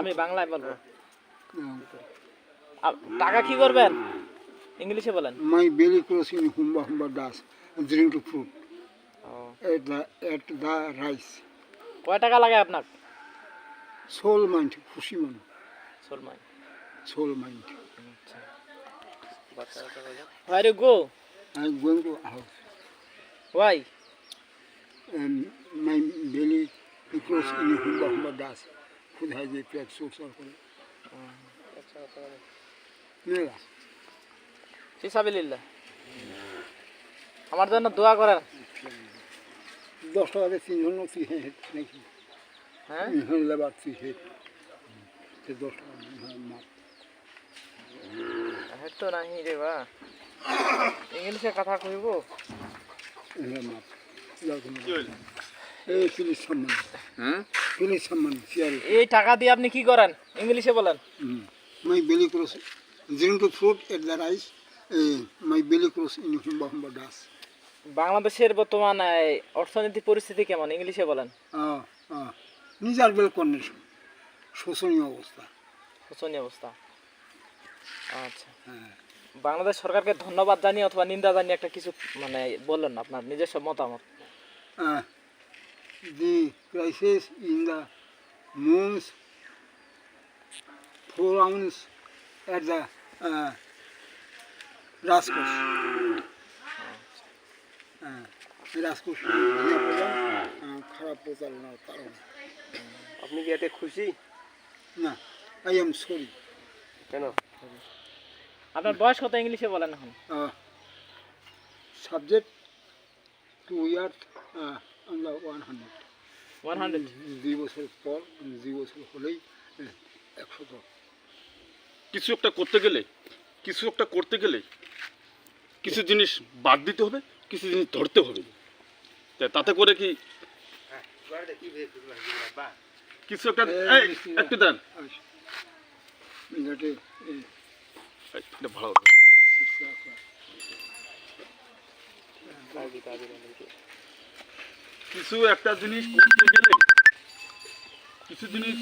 আমি বাংলায় বলব টাকা কি করবেন ইংলিশে বলেন My belly crossing humba humba das. Drink the fruit. At the at the rice. কয় টাকা লাগে আপনার Soul mind, খুশি মন, Salman soul mind. Where you go? I'm going to house. Why? And my belly cross in humba. Food has a plate so so. আমার জন্য দোয়া করেন। দশ টাকাতে তিনজন তুই হেঁট নাকি? হ্যাঁ? লেবার তুই হেঁট। দশ টাকা মাপ। হেঁটো নাহি রে বা। ইংলিশে কথা কইব? মাপ। এই পুলিশ সম্মান পুলিশ সম্মান সিয়ারি এই টাকা দিয়ে আপনি কি করেন? ইংলিশে বলেন। cross. Drink the fruit at the rice. Uh, my belly cross in humba humba বাংলাদেশের বর্তমান অর্থনৈতিক পরিস্থিতি কেমন? ইংলিশে বলেন। নিজের বেল কন্ডিশন শোষণীয় অবস্থা। শোচনীয় অবস্থা। আচ্ছা। হ্যাঁ। বাংলাদেশ সরকারকে ধন্যবাদ জানিয়ে অথবা নিন্দা জানিয়ে একটা কিছু মানে বললেন আপনার নিজস্ব মতামত। Uh, the crisis in the moons frowns at the uh, হ্যাঁ রাজকোষ পড়া, আহ, খারাপ প্রচারণার কারণে আপনি কি এতে খুশি? না আই এম সরি কেন? আপনার বয়স কত ইংলিশে বলেন এখন? সাবজেক্ট টু ইয়ার আমরা ওয়ান হান্ড্রেড ওয়ান হান্ড্রেড দুই বছর পর দুই বছর হলেই একশো দশ। কিছু একটা করতে গেলে কিছু একটা করতে গেলে কিছু জিনিস বাদ দিতে হবে কিছু জিনিস ধরতে হবে। তা তাতে করে কি কিছু একটা এই, একটু দেন আচ্ছা। ভালো হবে। কিছু একটা জিনিস করতে গেলে কিছু জিনিস